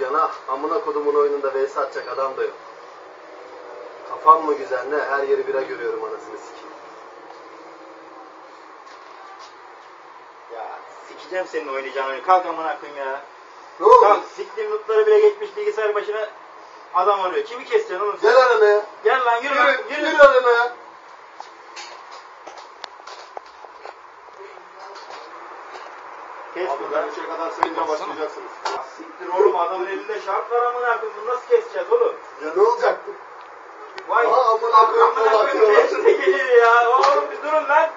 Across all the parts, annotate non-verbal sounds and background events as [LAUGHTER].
dükkana. Amına kodumun oyununda vs atacak adam da yok. Kafam mı güzel ne? Her yeri bira görüyorum anasını sikeyim. Ya sikeceğim senin oynayacağın oyunu. Kalk amına koyayım ya. Ne oldu? Kalk siktiğim notları bile geçmiş bilgisayar başına adam arıyor. Kimi keseceksin oğlum sen? Gel aramaya. Gel lan yürü aramaya. Kes Abi ben üçe kadar sayınca başlayacaksınız. Ya Siktir oğlum adamın elinde şart var amına koyayım. Bunu nasıl keseceğiz oğlum? Ya ne olacaktı? Vay. Aa, amına koyayım, Amına koyayım ya. kesine geliyor ya. Oğlum bir durun lan.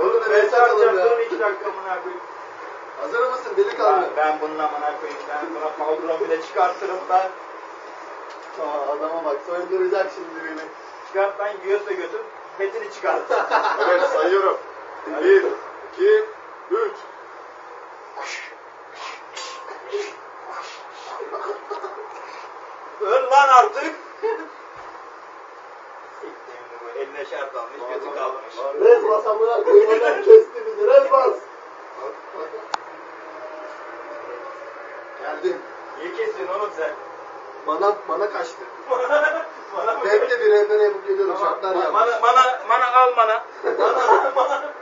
Oğlum Ben çarpacağım ya. durun iki dakika amına koyayım. Hazır mısın delikanlı? Ya ben bunun amına koyayım. Ben buna pavron bile çıkartırım ben. Aa, adama bak soyduracak şimdi beni. Çıkart lan göğüse götür. Petini çıkart. [LAUGHS] Evet sayıyorum. Bir, iki, üç. Öl lan artık. Eline şart almış götü kalmış. Rez bas amına koyayım adam kesti bizi rez bas. Geldim. Niye kesiyorsun oğlum sen? Bana bana [LAUGHS] kaçtı. Ben de bir evden yapıp geliyorum şartlar Bana, yanlış. bana, bana, bana al bana. Bana, bana. [LAUGHS]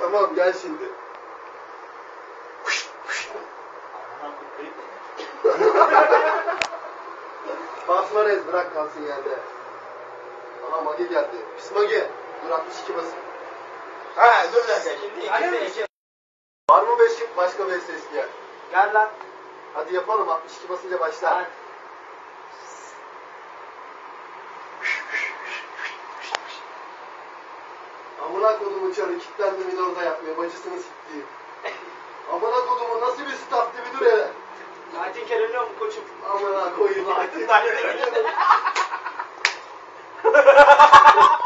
Tamam gel şimdi. Basma rez bırak kalsın yerde. Aha Magi geldi. Pis Magi. Dur 62 basın. Ha dur dakika şimdi ikisi iki. Var mı beşik başka bir ses isteyen? Gel lan. Hadi yapalım 62 basınca başlar. Hadi. Amına kodumun çarı kilitlendi bir de orada yapmıyor. Bacısını siktiğim. Amına kodumun nasıl bir Amına koyayım. Altın daire.